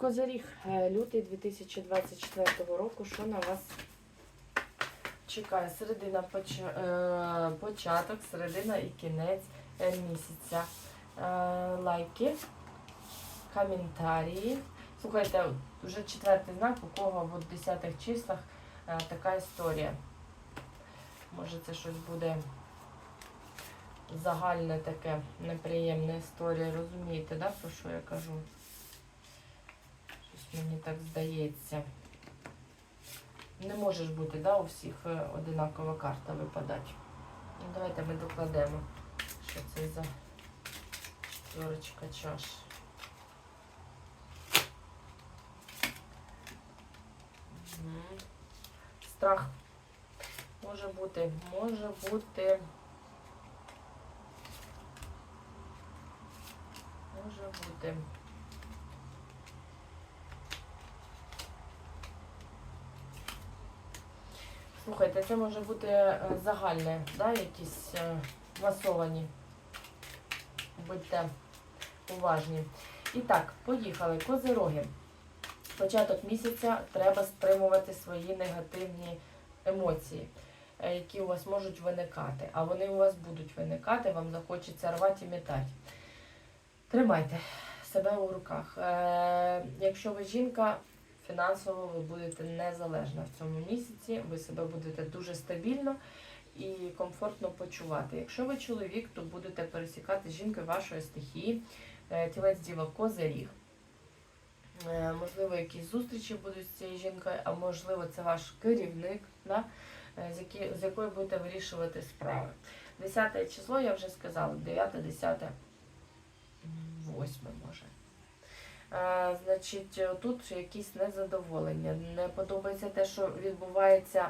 Козиріг, е, лютий 2024 року. Що на вас чекає? Середина е, початок, середина і кінець е, місяця. Лайки, коментарі. Слухайте, вже четвертий знак, у кого в десятих числах така історія. Може це щось буде загальне таке неприємна історія. Розумієте, да, про що я кажу? Мені так здається. Не може ж бути, да, у всіх е, одинакова карта випадати. Ну, давайте ми докладемо, що це за четверочка чаш. Страх. Може бути, може бути. Може бути. Слухайте, це може бути е, загальне, да, якісь е, масовані. Будьте уважні. І так, поїхали. Козироги. Початок місяця треба стримувати свої негативні емоції, е, які у вас можуть виникати. А вони у вас будуть виникати, вам захочеться рвати і метати. Тримайте себе у руках. Якщо ви жінка, фінансово ви будете незалежна в цьому місяці, ви себе будете дуже стабільно і комфортно почувати. Якщо ви чоловік, то будете пересікати з жінкою вашої стихії, е, тілець діва козиріг. Е, Можливо, якісь зустрічі будуть з цією жінкою, а можливо, це ваш керівник, да? е, з, які, з якою будете вирішувати справи. 10 число, я вже сказала, 9, 10, 8 може. Е, Значить, тут якісь незадоволення. Не подобається те, що відбувається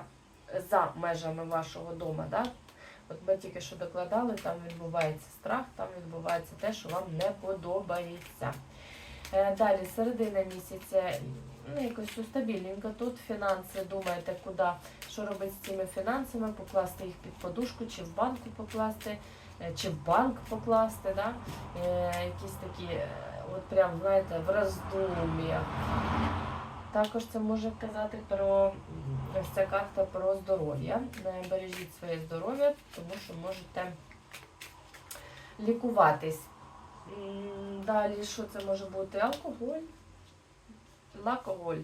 за межами вашого дому. Да? От ми тільки що докладали, там відбувається страх, там відбувається те, що вам не подобається. Е, Далі, середина місяця, ну, якось стабільненько. Тут фінанси, думаєте, куди, що робити з цими фінансами, покласти їх під подушку, чи в банку покласти, е, чи в банк покласти. Да? Е, якісь такі, е, от прям, знаєте, в роздум'ях. Також це може казати про ця карта про здоров'я. Бережіть своє здоров'я, тому що можете лікуватись. Далі, що це може бути? Алкоголь, алкоголь.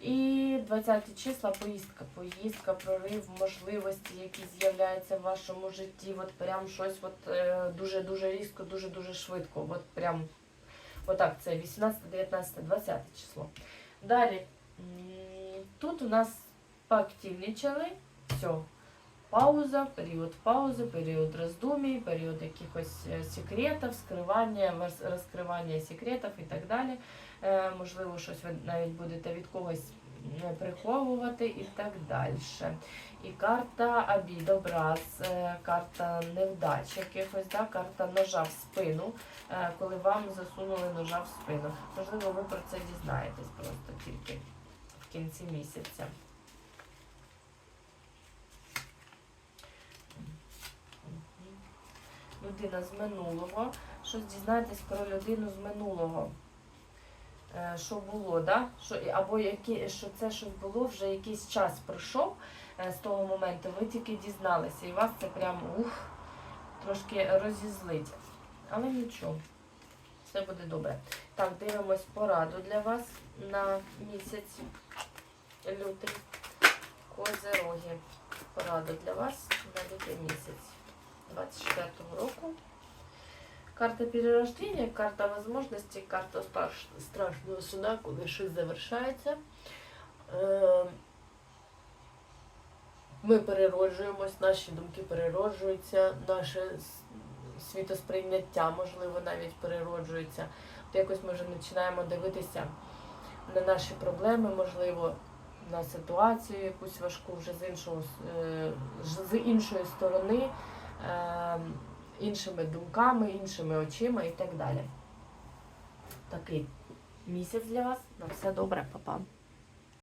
І 20 числа поїздка. Поїздка, прорив, можливості, які з'являються в вашому житті. От прям щось е, дуже-дуже різко, дуже-дуже швидко. От прям отак, це 18, 19, 20 число. Далі. Тут у нас поактивничали. Все. Пауза, період паузи, період роздумій, період якихось е, секретів, скривання, роз- розкривання секретів і так далі. Е, можливо, щось ви навіть будете від когось приховувати і так далі. І карта обід, образ, е, карта невдач якихось, да? карта ножа в спину, е, коли вам засунули ножа в спину. Можливо, ви про це дізнаєтесь просто тільки в кінці місяця. Людина з минулого. Щось дізнаєтесь про людину з минулого. Е, Що було, да? що, або які, що це щось було, вже якийсь час пройшов е, з того моменту, ви тільки дізналися, і вас це прям ух, трошки розізлить. Але нічого, все буде добре. Так, дивимось пораду для вас на місяць лютий. Козероги. Пораду для вас на лютий місяць 24 року. Карта перерождения, карта возможностей, карта страш- страшного суда, коли щось завершається. Ми перероджуємось, наші думки перероджуються, наше світосприйняття, можливо, навіть перероджується. От якось ми вже починаємо дивитися на наші проблеми, можливо, на ситуацію якусь важку вже з іншого е, з іншої сторони. Іншими думками, іншими очима і так далі. Такий місяць для вас. На все добре, папа.